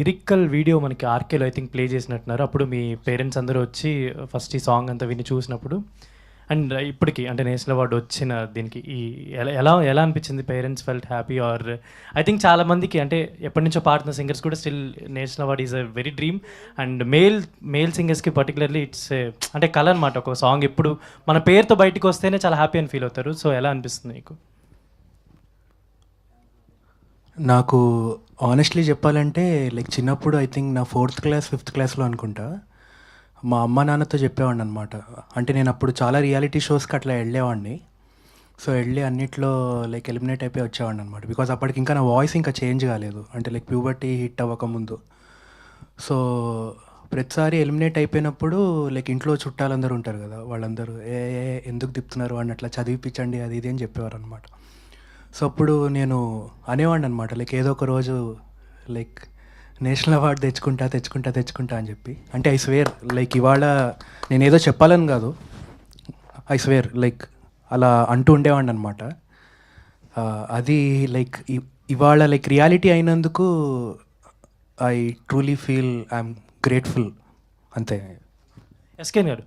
ఇరిక్కల్ video మనకి ఆర్కేలో I think play చేసినట్టున్నారు. అప్పుడు మీ పేరెంట్స్ అందరూ వచ్చి uh, ఫస్ట్ ఈ సాంగ్ అంతా విని చూసినప్పుడు. అండ్ uh, ఇప్పటికి అంటే నేషనల్ అవార్డు వచ్చిన దీనికి ఈ ఎలా ఎలా ఎలా అనిపించింది? Parents felt happy or I think చాలా మందికి అంటే ఎప్పటి నుంచో పాడుతున్న సింగర్స్ కూడా still national award is a very dream. And male male సింగర్స్కి particularly it's అంటే కళ అనమాట ఒక సాంగ్ ఎప్పుడు మన పేరుతో బయటకు వస్తేనే చాలా హ్యాపీ అని ఫీల్ అవుతారు. సో ఎలా అనిపిస్తుంది మీకు నాకు ఆనెస్ట్లీ చెప్పాలంటే లైక్ చిన్నప్పుడు ఐ థింక్ నా ఫోర్త్ క్లాస్ ఫిఫ్త్ క్లాస్లో అనుకుంటా మా అమ్మ నాన్నతో చెప్పేవాడిని అనమాట అంటే నేను అప్పుడు చాలా రియాలిటీ షోస్కి అట్లా వెళ్ళేవాడిని. సో వెళ్ళి అన్నిట్లో లైక్ ఎలిమినేట్ అయిపోయి వచ్చేవాడిని అనమాట బికాజ్ అప్పటికి ఇంకా నా వాయిస్ ఇంకా చేంజ్ కాలేదు. అంటే లైక్ ప్యూబర్టీ హిట్ అవ్వకముందు సో ప్రతిసారి ఎలిమినేట్ అయిపోయినప్పుడు లైక్ ఇంట్లో చుట్టాలందరూ ఉంటారు కదా వాళ్ళందరూ ఏ ఏ, ఎందుకు తిప్పుతున్నారు? అని అట్లా చదివిపించండి అది ఇది అని చెప్పేవారు అనమాట సో అప్పుడు నేను అనేవాడిని అనమాట లైక్ ఏదో ఒక రోజు లైక్ నేషనల్ అవార్డు తెచ్చుకుంటా తెచ్చుకుంటా తెచ్చుకుంటా అని చెప్పి. అంటే ఐ స్వేర్ లైక్ ఇవాళ నేను ఏదో చెప్పాలని కాదు. ఐ స్వేర్ లైక్ అలా అంటూ ఉండేవాడిని అనమాట అది లైక్ ఇవాళ లైక్ రియాలిటీ అయినందుకు I truly feel I'm grateful అంతే. ఎస్కేన్ గారు